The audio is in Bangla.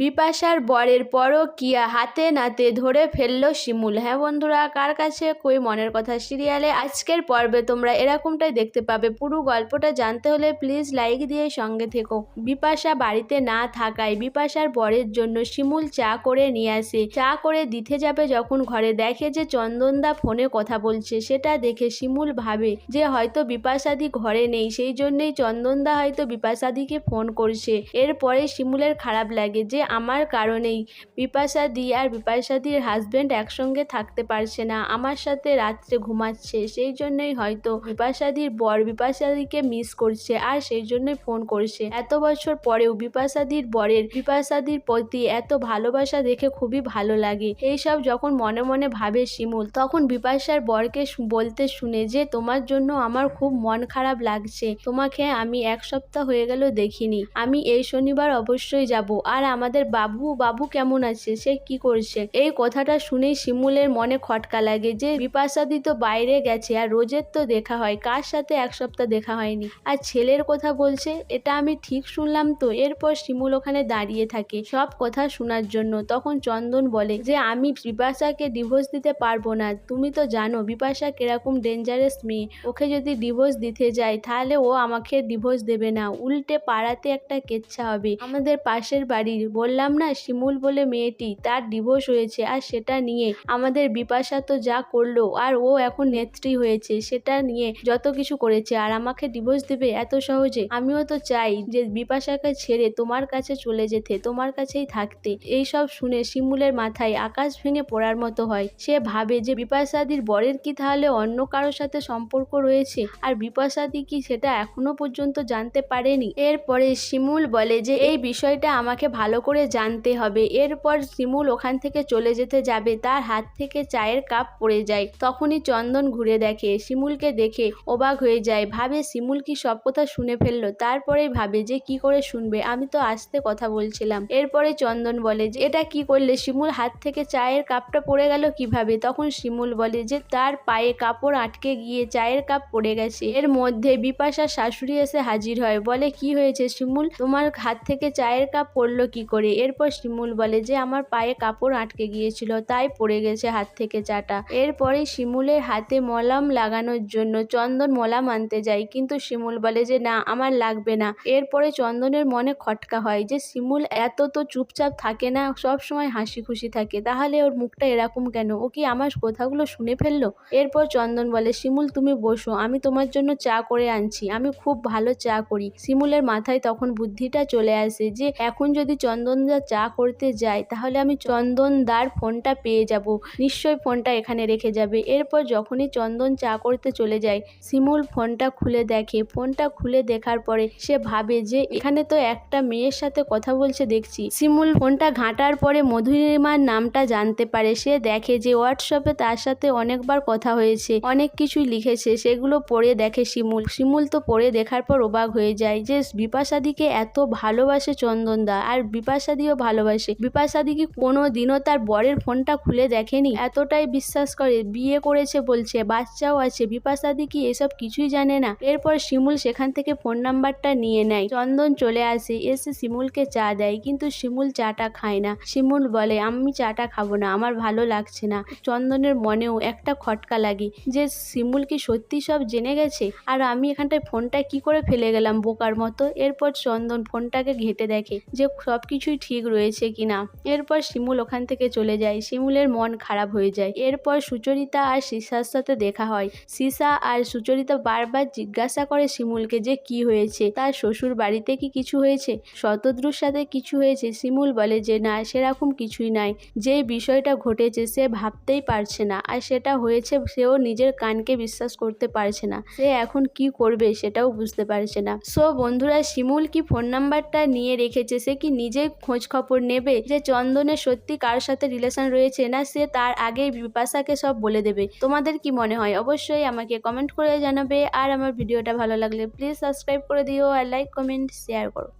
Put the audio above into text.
বিপাশার বরের পরকীয়া হাতে নাতে ধরে ফেলল শিমুল। হ্যাঁ বন্ধুরা, কার কাছে কই মনের কথা? সিরিয়ালে আজকের পর্বে তোমরা এরকমটাই দেখতে পাবে। পুরো গল্পটা জানতে হলে প্লিজ লাইক দিয়ে সঙ্গে থেকো। বিপাশা বাড়িতে না থাকায় বিপাশার বরের জন্য শিমুল চা করে নিয়ে আসে। চা করে দিতে যাবে যখন ঘরে দেখে যে চন্দনদা ফোনে কথা বলছে। সেটা দেখে শিমুল ভাবে যে হয়তো বিপাশাদি ঘরে নেই। সেই জন্যই চন্দনদা হয়তো বিপাশাদিকে ফোন করছে। এরপরে শিমুলের খারাপ লাগে যে আমার কারণেই। বিপাশাদি আর বিপাশাদির হাজবেন্ড একসঙ্গে থাকতে পারছে না। আমার সাথে রাত্রে ঘুমাচ্ছে, সেই জন্যই হয়তো বিপাশাদির বর বিপাশাদিকে মিস করছে আর সেই জন্যই ফোন করছে। এত বছর পরেও বিপাশাদির বরের বিপাশাদির প্রতি এত ভালোবাসা দেখে খুবই ভালো লাগে। এইসব যখন মনে মনে ভাবে শিমুল, তখন বিপাশার বরকে বলতে শুনে যে তোমার জন্য আমার খুব মন খারাপ লাগছে। তোমাকে আমি এক সপ্তাহ হয়ে গেল দেখিনি। আমি এই শনিবার অবশ্যই যাব। আর আমাদের বাবু বাবু কেমন আছে? সে কি করছে? এই কথাটা শুনেই শিমুলের মনে খটকা লাগে যে বিপাশাদি তো বাইরে গেছে আর রোজের তো দেখা হয়। কার সাথে এক সপ্তাহ দেখা হয়নি? আর ছেলের কথা বলছে, এটা আমি ঠিক শুনলাম তো। এরপর শিমুল ওখানে দাঁড়িয়ে থাকে সব কথা শোনার জন্য। তখন চন্দন বলে, যে আমি বিপাশাকে ডিভোর্স দিতে পারব না। তুমি তো জানো বিপাশা কীরকম ডেঞ্জারাস মেয়ে। ওকে যদি ডিভোর্স দিতে যাই তাহলে ও আমাকে ডিভোর্স দেবে না। উল্টে পাড়াতে একটা কেচ্ছা হবে। আমাদের পাশের বাড়ির বললাম না, শিমুল বলে মেয়েটি, তার ডিভোর্স হয়েছে, আর সেটা নিয়ে আমাদের বিপাশা তো যা করল, আর ও এখন নেত্রী হয়েছে, সেটা নিয়ে যত কিছু করেছে, আর আমাকে ডিভোর্স দেবে এত সহজে? আমিও তো চাই যে বিপাশাকে ছেড়ে তোমার কাছে চলে যেতে, তোমার কাছেই থাকতে। এই সব শুনে শিমুলের মাথায় আকাশ ভেঙে পড়ার মতো হয়। সে ভাবে যে বিপাশাদির বরের কি তাহলে অন্য কারোর সাথে সম্পর্ক রয়েছে? আর বিপাশাদি কি সেটা এখনও পর্যন্ত জানতে পারেনি? এরপরে শিমুল বলে যে, এই বিষয়টা আমাকে ভালো করে জানতে হবে। এরপর শিমুল ওখান থেকে চলে যেতে যাবে। তার হাত থেকে চায়ের কাপ পড়ে যায়। তখনই চন্দন ঘুরে দেখে। শিমুলকে দেখে অবাক হয়ে যায়। ভাবে, শিমুল কি সব কথা শুনে ফেলল? তারপরে ভাবে যে, কি করে শুনবে? আমি তো আসতে কথা বলছিলাম। এরপরে চন্দন বলে যে, এটা কি করলে? শিমুল হাত থেকে চায়ের কাপটা পড়ে গেল কীভাবে? তখন শিমুল বলে যে, তার পায়ে কাপড় আটকে গিয়ে চায়ের কাপ পড়ে গেছে। এর মধ্যে বিপাশার শাশুড়ি এসে হাজির হয়। বলে, কি হয়েছে শিমুল? তোমার হাত থেকে চায়ের কাপ পড়ল কি করে? এরপর শিমুল বলে যে, আমার পায়ে কাপড় আটকে গিয়েছিল, তাই পড়ে গেছে হাত থেকে চাটা। এরপরে শিমুলের হাতে মলাম লাগানোর জন্য চন্দন মলাম আনতে যায়, কিন্তু শিমুল বলে যে, না, আমার লাগবে না। এরপরে চন্দনের মনে খটকা হয় যে, শিমুল এত তো চুপচাপ থাকে না, সব সময় হাসি খুশি থাকে, তাহলে ওর মুখটা এরকম কেন? ও কি আমার কথাগুলো শুনে ফেলল? এরপর চন্দন বলে, শিমুল, তুমি বসো, আমি তোমার জন্য চা করে আনছি, আমি খুব ভালো চা করি। শিমুলের মাথায় তখন বুদ্ধিটা চলে আসে যে, এখন যদি চন্দনদা চা করতে যায় তাহলে আমি চন্দনদার ফোনটা পেয়ে যাব। নিশ্চয়ই ফোনটা এখানে রেখে যাবে। এরপর যখনই চন্দন চা করতে চলে যায়, শিমুল ফোনটা খুলে দেখে। ফোনটা খুলে দেখার পরে সে ভাবে যে, এখানে তো একটা মেয়ের সাথে কথা বলছে দেখছি। শিমুল ফোনটা ঘাঁটার পরে মধুরিমার নামটা জানতে পারে। সে দেখে যে, হোয়াটসঅ্যাপে তার সাথে অনেকবার কথা হয়েছে। অনেক কিছুই লিখেছে, সেগুলো পড়ে দেখে শিমুল। শিমুল তো পড়ে দেখার পর অবাক হয়ে যায় যে, বিপাশাদিকে এত ভালোবাসে চন্দনদা। আর বিপাশাদিও ভালোবাসে। বিপাশাদি কি কোনো দিনও তার বরের ফোনটা খুলে দেখেনি? এতটাই বিশ্বাস করে, বিয়ে করেছে বলছে, বাচ্চাও আছে। বিপাশাদি কি এসব কিছুই জানে না? এরপর শিমুল সেখান থেকে ফোন নাম্বারটা নিয়ে নেয়। চন্দন চলে আসে, এসে শিমুলকে চা দেয়, কিন্তু শিমুল চাটা খায় না। শিমুল বলে, আমি চাটা খাব না, আমার ভালো লাগছে না। চন্দনের মনেও একটা খটকা লাগে যে, শিমুল কি সত্যি সব জেনে গেছে? আর আমি এখানটায় ফোনটা কি করে ফেলে গেলাম বোকার মতো? এরপর চন্দন ফোনটাকে ঘেটে দেখে যে সব কিছুই ঠিক রয়েছে কিনা। এরপর শিমুল ওখান থেকে চলে যায়। শিমুলের মন খারাপ হয়ে যায়। এরপর সুচরিতা আর সিসার সাথে দেখা হয়। সিসা আর সুচরিতা বারবার জিজ্ঞাসা করে শিমুলকে যে কি হয়েছে? তার শ্বশুর বাড়িতে কি কিছু হয়েছে? শতদ্রুর সাথে কিছু হয়েছে? শিমুল বলে যে, না, সেরকম কিছুই নাই। যে বিষয়টা ঘটেছে সে ভাবতেই পারছে না। আর সেটা হয়েছে সেও নিজের কানকে বিশ্বাস করতে পারছে না। সে এখন কি করবে সেটাও বুঝতে পারছে না। সো বন্ধুরা, শিমুল কি ফোন নাম্বারটা নিয়ে রেখেছে, সে কি নিজেই খোঁজ খবর নেবে যে চন্দনের সত্যি কার সাথে রিলেশন রয়েছে না সে তার আগেই বিপাশাকে সব বলে দেবে। তোমাদের কি মনে হয়? অবশ্যই আমাকে কমেন্ট করে জানাবে। আর আমার ভিডিওটা ভালো লাগলে প্লিজ সাবস্ক্রাইব করে দিও আর লাইক কমেন্ট শেয়ার করো।